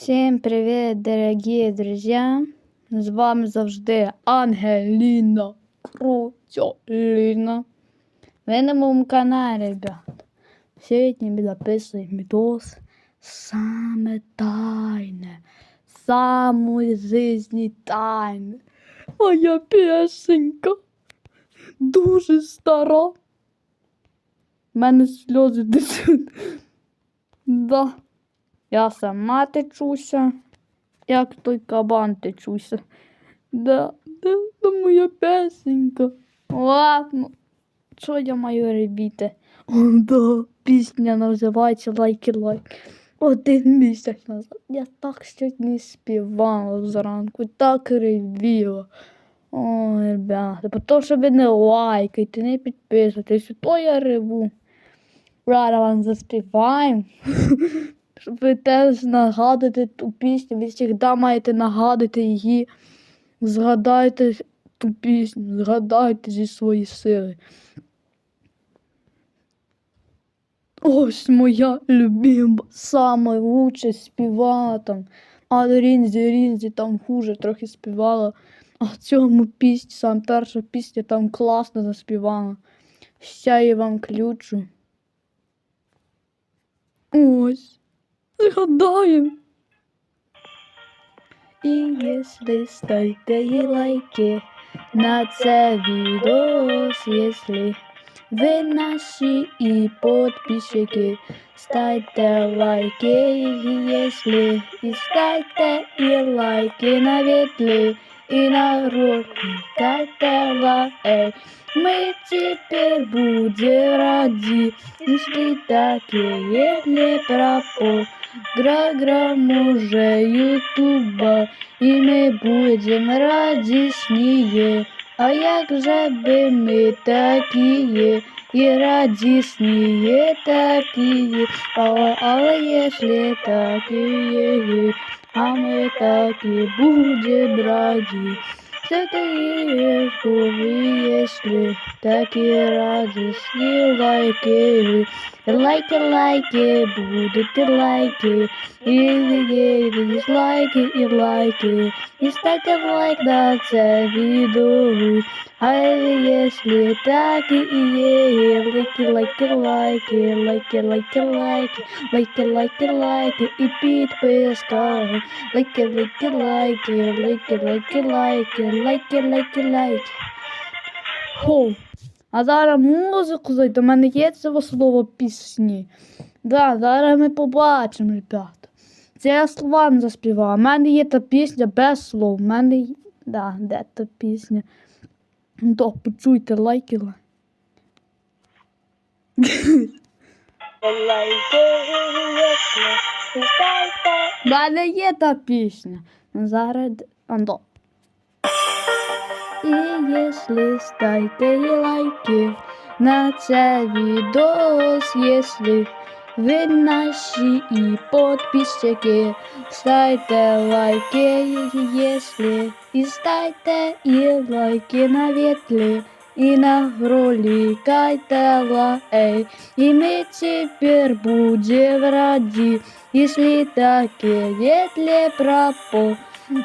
Всім привіт, дорогі друзі! З вами завжди Ангеліна Крутьоліна. Ви на моєму каналі, ребят. Сьогодні ми записуємо відос саме тайне, самої жизни тайне. Моя пісенька дуже стара. У мене сльози течуть. Да. Я сама течуся, як той кабан течуся. Да, да, да моя песенька. Ладно, що я маю робити? О, да, пісня називається лайки лайк. Один місяць назад. Я так сьогодні співала зранку, так ревіла. Ой, ребята, тому що ви не лайкайте, не підписуйтесь, то я реву. Рада вам заспіваємо. Ви теж нагадати ту пісню, ви завжди маєте нагадати її. Згадайте ту пісню, згадайте зі свої сили. Ось моя любима, саме лучше співала там. А Рінзі, Рінзі там хуже трохи співала. А в цьому пісні, сам перша пісня там класно заспівала. Ще я вам ключу. Ось. Згадаємо. І якщо ставите лайки на це відео, якщо ви наші і підписчики, ставте лайки, якщо і ставте і лайки на ветлі, і на руки, ставте лайки. Мы теперь будем ради, если такие для пропо. Грограмму же Ютуба, и мы будем радісніє. А як же бы мы такие, и і радісніє такие, а, а если такие, а ми таки будем раді. Все дає живі сни, такі радісні лайки. Лайки, лайки, будете лайки. І відео, лайки, і лайки. І ставте лайк на це відео а если так и є, лайки, лайки, лайки, лайки, лайки, лайки, лайки, лайки, лайки, і підписка, лайки, лайки, лайки, лайки, лайки, лайки, лайки, лайки, лайки. Хо. А зараз музику зайде. У мене є це слово пісні. Да, зараз ми побачимо, ребята. Це я слова не заспівала. У мене є та пісня без слов. У мене. Да, де та пісня? То, почуйте лайки. У мене є та пісня. Зараз андо. І якщо ставите лайки на це відео, якщо ви наші і підписчики, ставте лайки, якщо і ставте і лайки на ветлі. И на роликайте лайк, и мы теперь будем ради, если такие для пропо.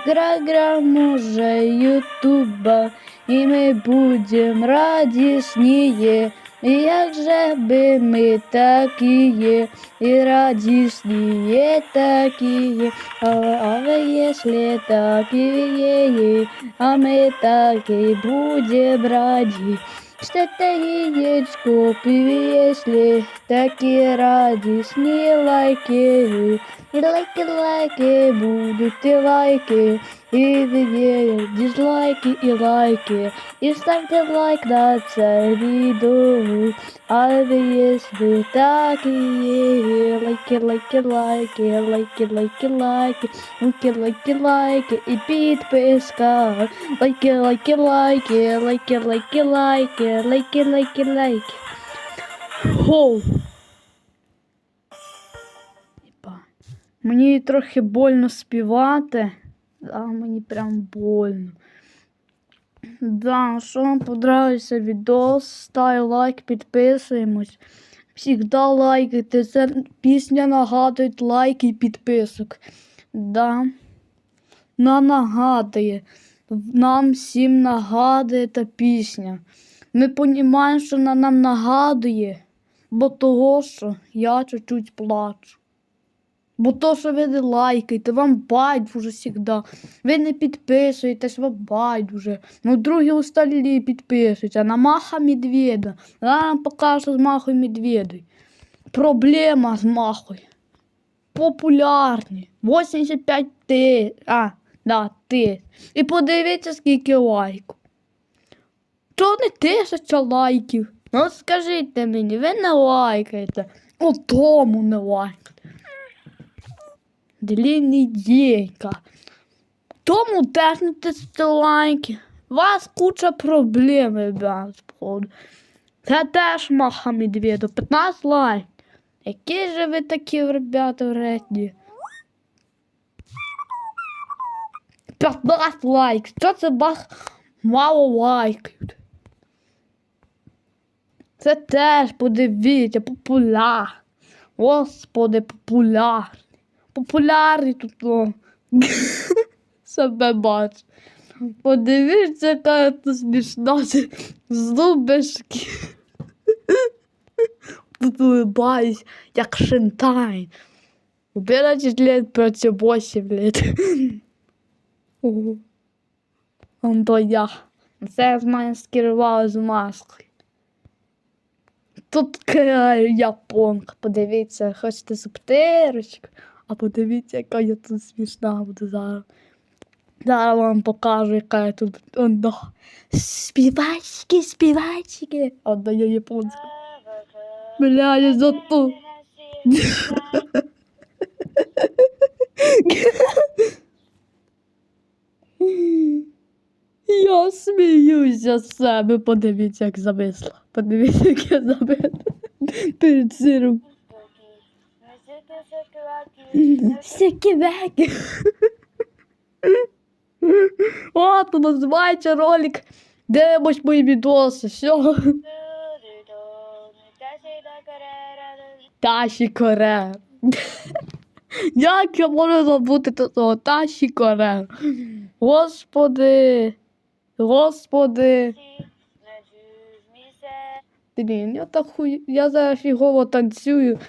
Программ уже ютуба, и мы будем радостнее як же би ми такие, і радісні такие, але, але если такие, а ми такі будем раді. Что-то яичко, если такие радостные лайки, и лайки, лайки, будут и лайки, и видео, дизлайки и лайки, и ставьте лайк на це відео, а ви если такие, лайки, лайки, лайки, лайки, лайки, лайки, лайки, лайки, лайки, і підписка, лайки, лайки, лайки, лайки, лайки, лайки, лайки, лайки, лайки. Хоу. Єба. Мені трохи больно співати. Да, мені прям больно. Да, що вам подобається відос, став лайк, підписуємось. Всігда лайкайте. Це пісня нагадує лайк і підписок. Да. На нагадує. Нам всім нагадує та пісня. Ми розуміємо, що вона нам нагадує, бо того, що я чуть-чуть плачу. Бо то, що ви не лайкаєте, вам байдуже завжди. Ви не підписуєтесь, вам байдуже. Ну, другі остальні підписуються. На Маха Медведа. Я вам покажу з Махою Медведою. Проблема з Махою. Популярні. 85 ти. А, да, ти. І подивіться, скільки лайків. Чого не тисяча лайків? Ну скажіть мені, ви не лайкаєте. О тому не лайкаєте. Дліннідійка. Тому теж не тисяча лайків. У вас куча проблем, ребят, походу. Це теж маха медведу. 15 лайків. Які же ви такі, ребята, вредні? 15 лайків. Що це вас мало лайків? Це теж, подивіться, популяр. Господи, популяр. Популярний тут. о. Себе бачу. Подивіться, яка тут смішна зубишки. Тут улыбаюсь, як Шентайн. 11 лет проти 8 лет. Он то я. Це я з мене скерувала з маски. Тут японка, подивіться, хочете субтирочку, а подивіться, яка я тут смішна буду зараз. Зараз вам покажу, яка я тут. Он, да. Співачки, співачки. Одна я японська. Бля, я за ту. Я сміюся з себе. Подивіться, як зависла. Подивіться, як я зависла. Перед сиром. Сяківеки. О, то називається ролик. Дивимось мої відоси. Все. Таші Коре. Як я можу забути того Таші Коре? Господи. Господи. Блін, я так хуй. Я зараз фігово танцюю.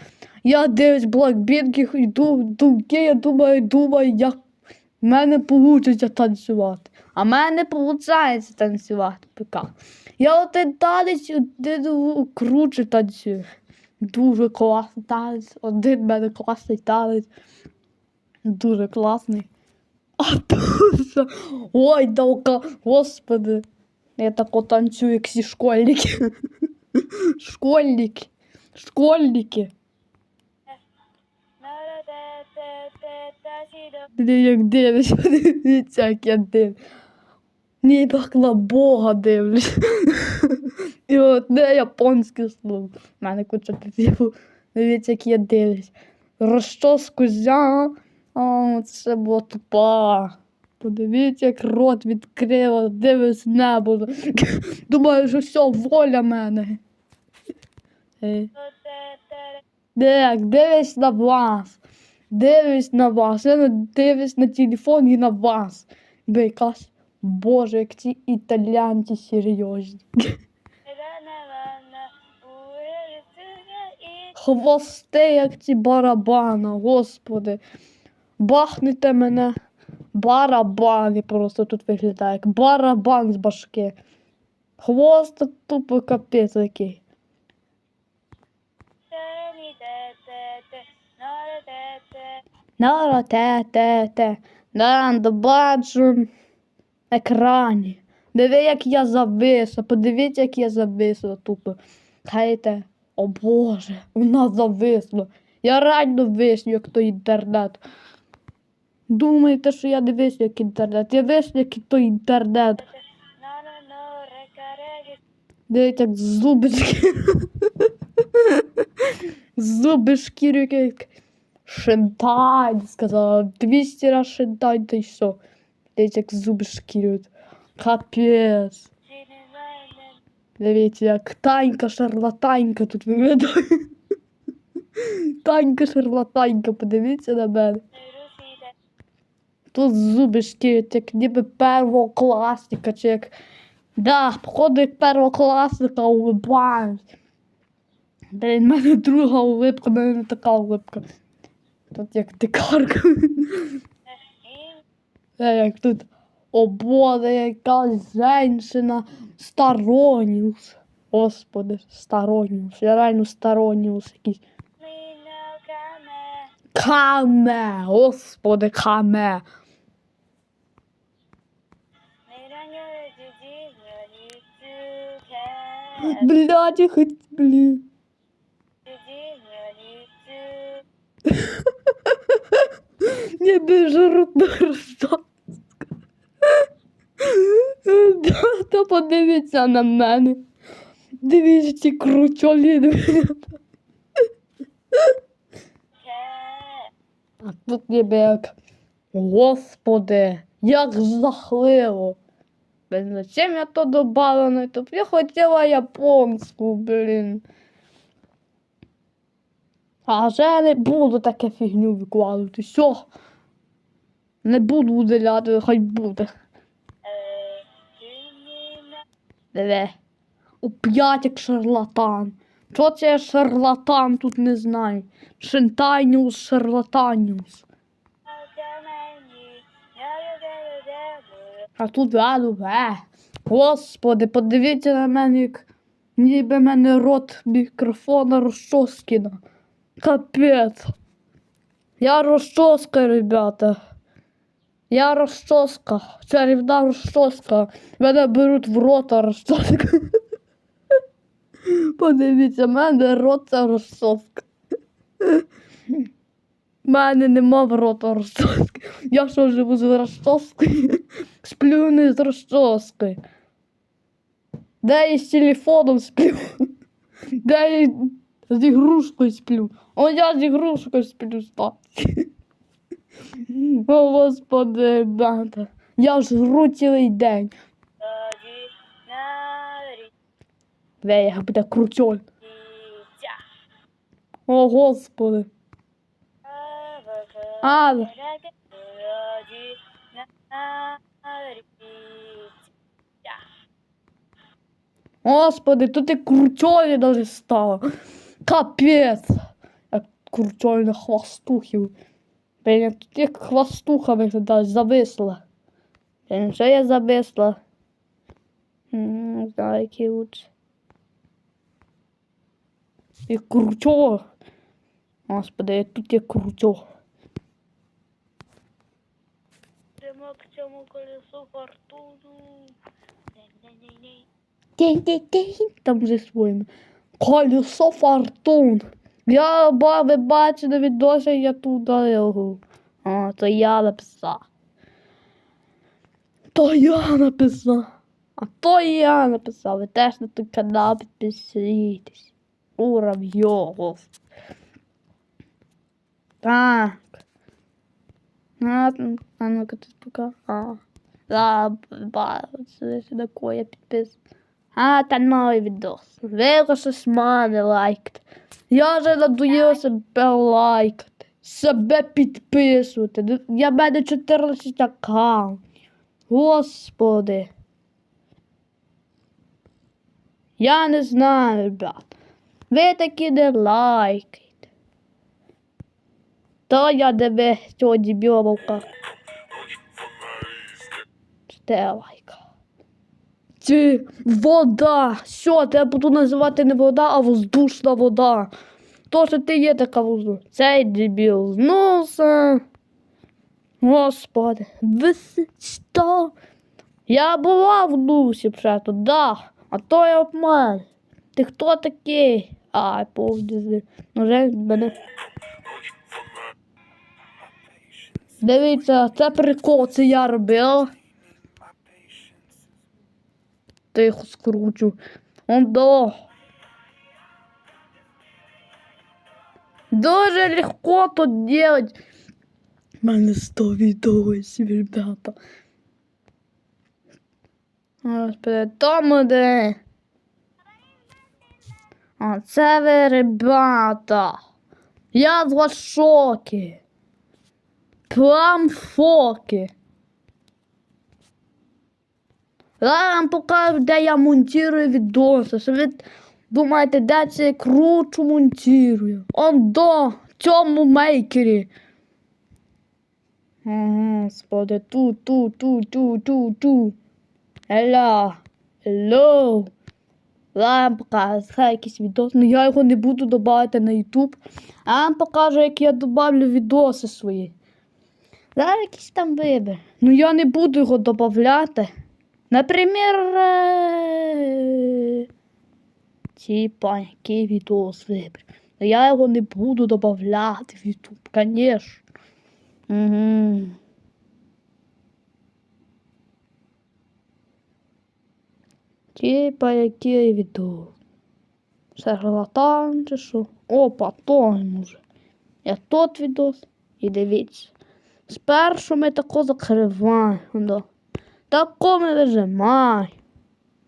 Я дивлюсь блокбінки, йду думки, я думаю, думаю, як в мене вийде танцювати. А в мене не виходить танцювати поки. Я один танець, один круче танцюю. Дуже класний танець. Один в мене класний танець. Дуже класний. А тут. Ой, далка, господи. Я тако танцюю, як всі школьники. Школьники. Школьники. Як дивлюсь, подивіться, як я дивлюсь. Ні, так на Бога дивлюсь. І от не японське слово. У мене куча типу. Дивіться, як я дивлюсь. Розчоску зя. О, це було тупа. Подивіться, як рот відкрила, дивись небо. Думаю, що все, воля мене. Е. Так, дивись на вас. Дивись на вас. Я не дивись на телефон і на вас. Якась, боже, як ці італіянці серйозні. Хвости, як ці барабана, господи. Бахнете мене. Барабан, і просто тут виглядає як барабан з башки. Хвост тупо капець який. Нара те те те. Да, бачу екрані. Диви, як я зависла. Подивіться, як я зависла тупо. Хайте. О Боже, вона зависла. Я реально висню, як той інтернет. Думаєте, що я не висню, як інтернет. Я висню, як той інтернет. Дивіться, як зуби шкірю. Зуби шкірю, як шентань, сказала. 200 раз шентань, та й що. Дивіться, як зуби шкірюють. Капець. Дивіться, як танька шарлатанька тут виглядає. Танька шарлатанька, подивіться на мене. Тут зуби шкірять, як ніби первокласника, чи як. Да, походу, як первокласника улибають. Блін, в мене друга улипка, в мене не така улипка. Тут як дикарка. Е, як тут. О Боже, якась женщина Староніус. Господи, Староніус. Я реально Староніус якийсь. Каме, господи, каме. Блядь, я хоть, блін. Не дуже. Та подивіться на мене. Дивіться ці кручолі. А тут ніби як. Господи, як жахливо. Зачем я то добавила на? Я хотіла японську, блін. А вже я не буду таке фігню викладати. Все. Не буду удаляти, хай буде. Диви. Опять як шарлатан. Що це шарлатан тут не знаю. Шентайніус, шарлатаніус. А тут ряду, е. Господи, подивіться на мене, як ніби мене рот мікрофона розчоскіна. Капець. Я розчоска, ребята. Я розчоска. Чарівна розчоска. Мене беруть в рота розчоска. Подивіться, мене рот це розчоска. У мене нема в рота розчоски. Я що живу з розчоскою? Сплю не з розчоскою. Де я з телефоном сплю? Де я з ігрушкою сплю? О, я з ігрушкою сплю спати. О, господи, ребята. Я жру цілий день. Де я буде крутьоль. О, господи. А, Господи, тут і крутьолі даже стало. Капець. Як крутьоль на хвостухів. Блін, я тут як хвостуха виглядає, зависла. Блін, що я зависла? М, Не знаю, який лучше. І крутьо. Господи, я тут є крутьо. Йдемо к цьому колесу фортуну. День-день-день-день. День-день-день. Там вже своїми. Колесо фортун. Я ба, ви бачили відосі, я туди його. А, то я написав. То я написав. А то я написав. Ви теж на той канал підписуйтесь. Уравйого. Так. А, а ну-ка тут пока. А. Да, ба, це такое підпис. А, та новий відос. Ви щось мене лайкати. Я вже надоїла себе лайкати. Себе підписувати. Я мене 14 аккаунтів. Господи. Я не знаю, ребят. Ви такі не лайкайте. То я тебе вовка. Чотири лайка. Ці вода. Що, я буду називати не вода, а воздушна вода. То, ти є така воздушна. Цей дебіл знувся. Господи, ви? Я була в дусі тут, да. А то я обман. Ти хто такий? А, повді. Ну, вже мене. Дивіться, це прикол, це я робила. Тихо скручу. Он до. Дуже легко тут делать. У мене 100 відосів, ребята. Господи, тому де. А це ви, ребята. Я з вас шокі. Прям шокі. Зараз вам покажу, де я монтую відоси. Що ви думаєте, де це я кручу монтую? Он до цьому мейкері. Ага, господи, ту, ту, ту, ту, ту, ту. Hello. Hello. Зараз вам покажу, це якийсь відос. Ну я його не буду додавати на YouTube. Я вам покажу, як я додавлю відоси свої. Зараз якийсь там вибір. Ну я не буду його додавати. Наприклад, е, типа, який відос вибір. Ну я його не буду додавати в YouTube, звісно. Угу. Типа, який відео. Шарлатан чи що? Опа, той може. Я тот відос. І дивіться. Спершу ми тако закриваємо. Да. Тако ми вижимаємо.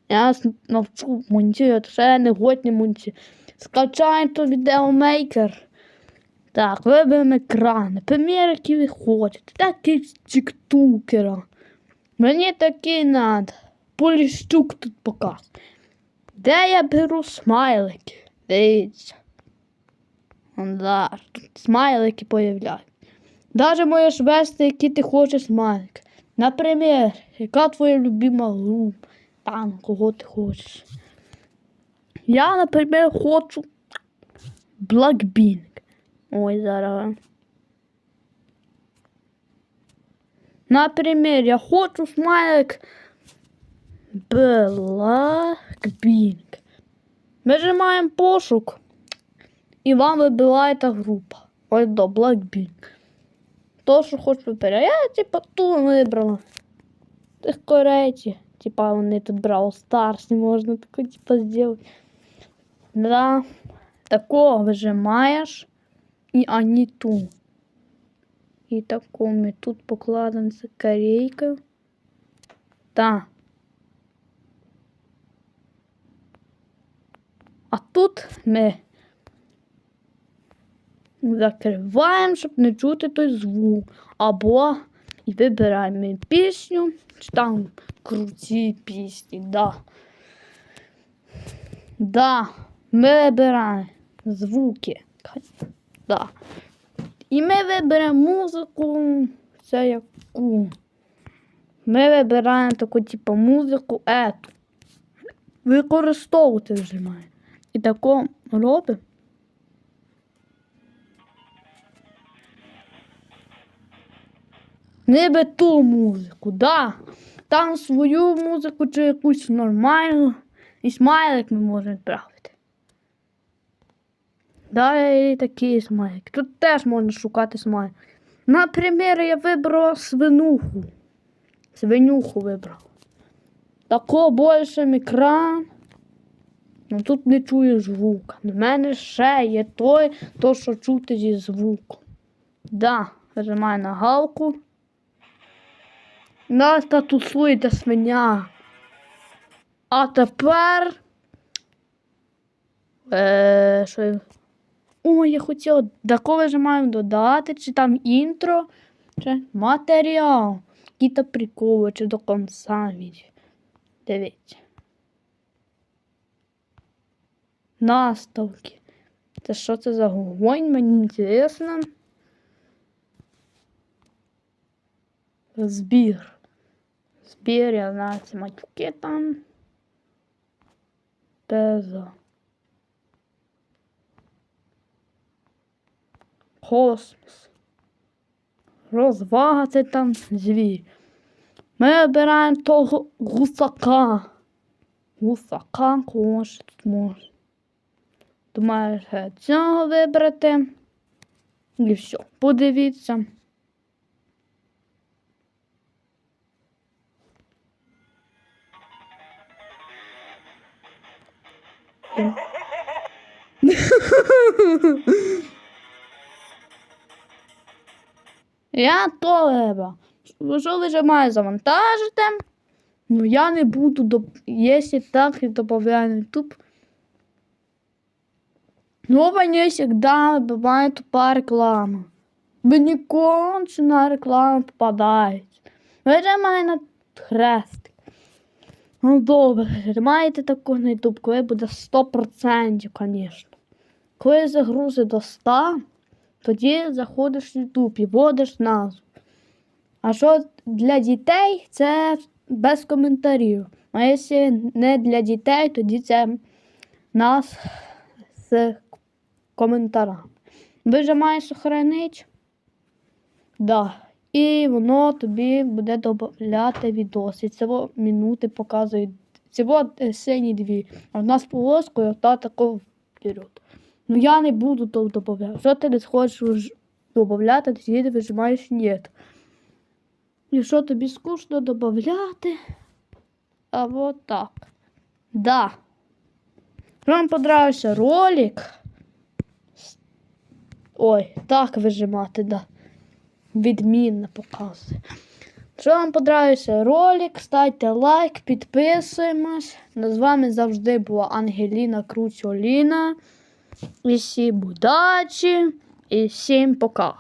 Я навчу монтувати, ще я не годні монтую. Скачаємо відеомейкер. Так, виберемо екран. Наприклад, які ви хочете. Такий з тіктокера. Мені такий надо. Поліщук тут показ. Де я беру смайлики? Дивіться. Он. Тут смайлики появляють. Даже можеш вести, які ти хочеш смайлики. Наприклад, яка твоя любима група? Там, кого ти хочеш. Я, наприклад, хочу Blackpink. Ой, зараз. Наприклад, я хочу смайлик Blackpink. Нажимаємо пошук. І вам вибиває та група. Ось до Blackpink. То, що хочу вибирати. Я типа ту вибрала. Тих корейців. Типа вони тут Brawl Stars, можна таке типа зробити. Да. Такого вижимаєш і ані ту. І таку ми тут покладемо з корейкою. Так. А тут ми закриваємо, щоб не чути той звук. Або і вибираємо пісню, чи там круті пісні, да. Да, ми вибираємо звуки. Да. І ми виберемо музику, це яку. Ми вибираємо таку, типу, музику ету. Використовувати вже має. І тако робимо. Не би ту музику, да. Там свою музику чи якусь нормальну. І смайлик ми можемо відправити. Да, і такі смайлики. Тут теж можна шукати смайлик. Наприклад, я вибрала свинуху. Свинюху вибрав. Тако більше екран. Ну тут не чую звука. У мене ще є той, то, що чути зі звуком. Да, нажимаю на галку. Нас та тут свиня. А тепер. Е, що я... Ой, я хотіла тако вижимаємо додати, чи там інтро, чи матеріал. Які-то приколи, чи до кінця відео. Дивіться. Наставки. Це що це за вогонь? Мені інтересно. Збір. Збір, я знаю, ці матюки там. Безо. Космос. Розвага це там звір. Ми обираємо того гусака. Гусака, кого ж тут може. Думаю, цього вибрати. І все, подивіться. Я то вибрав. Що ви же має завантажити? Ну я не буду, доп... якщо так, я добавляю на YouTube. Ну, мені завжди буває тупа реклама. Мені кончена реклама попадається. Вижимай на хрестик. Ну добре, маєте таку на YouTube, коли буде 100%, звісно. Коли загрузи до 100, тоді заходиш в YouTube і вводиш назву. А що для дітей, це без коментарів. А якщо не для дітей, тоді це нас з коментарами. Вижимаєш сохранить. Да. І воно тобі буде додати відоси. Це во минути показує. Е, сині дві. А в нас полоскою та тако вперед. Ну я не буду то додати. Якщо ти не хочеш додати, тоді ти вижимаєш ні. Якщо тобі скучно додати, а вот так. Да. Вам понравився ролик. Ой, так вижимати, да. Відмінно показує. Якщо вам подобався ролик, ставте лайк, підписуємось. З вами завжди була Ангеліна Кручоліна. І всім удачі і всім пока.